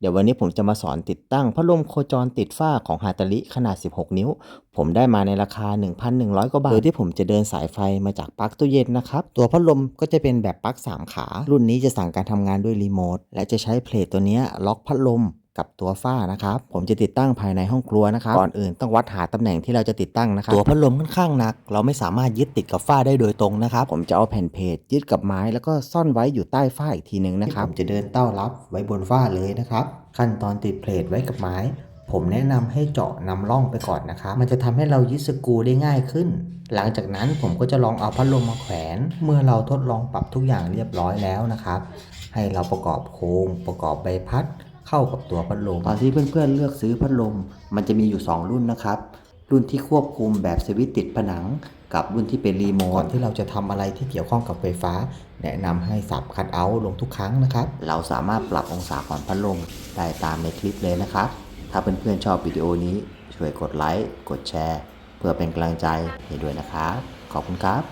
เดี๋ยววันนี้ผมจะมาสอนติดตั้งพัดลมโคจรติดฝ้าของฮาตาลิขนาด 16 นิ้ว ผมได้มาในราคา 1,100 กว่าบาท โดยที่ผมจะเดินสายไฟมาจากปลั๊กตู้เย็นนะครับ ตัวพัดลมก็จะเป็นแบบปลั๊ก 3 ขา รุ่นนี้จะสั่งการทำงานด้วยรีโมท และจะใช้เพลทตัวนี้ล็อกพัดลม กับตัวฝ้านะครับผมจะติดตั้งภายในห้องครัวนะครับก่อนอื่นต้องวัดหาตำแหน่งที่เราจะติดตั้งนะครับตัวพัดลมค่อนข้างหนัก เราไม่สามารถยึดติดกับฝ้าได้โดยตรงนะครับผมจะเอาแผ่นเพจยึดกับไม้แล้วก็ซ่อนไว้อยู่ใต้ฝ้าอีกทีหนึ่งนะครับผมจะเดินเต้ารับไว้บนฝ้าเลยนะครับขั้นตอนติดเพลทไว้กับไม้ ผมแนะนำให้เจาะนำร่องไปก่อนนะครับมันจะทำให้เรายึดสกรูได้ง่ายขึ้น หลังจากนั้นผมก็จะลองเอาพัดลมมาแขวน เมื่อเราทดลองปรับทุกอย่างเรียบร้อยแล้วนะครับให้เราประกอบโครงประกอบใบพัด เข้ากับตัวพัดลมตอนที่เพื่อนๆเลือกซื้อพัดลม มันจะมีอยู่ 2 รุ่นนะครับ รุ่นที่ควบคุมแบบสวิตช์ติดผนัง กับรุ่นที่เป็นรีโมทก่อนที่เราจะทำอะไรที่เกี่ยวข้องกับไฟฟ้า แนะนำให้สับคัดเอาท์ลงทุกครั้งนะครับ เราสามารถปรับองศาของพัดลมได้ตามในคลิปเลยนะครับ ถ้าเพื่อนๆชอบวิดีโอนี้ช่วยกดไลค์กดแชร์ เพื่อเป็นกำลังใจให้ด้วยนะครับขอบคุณครับ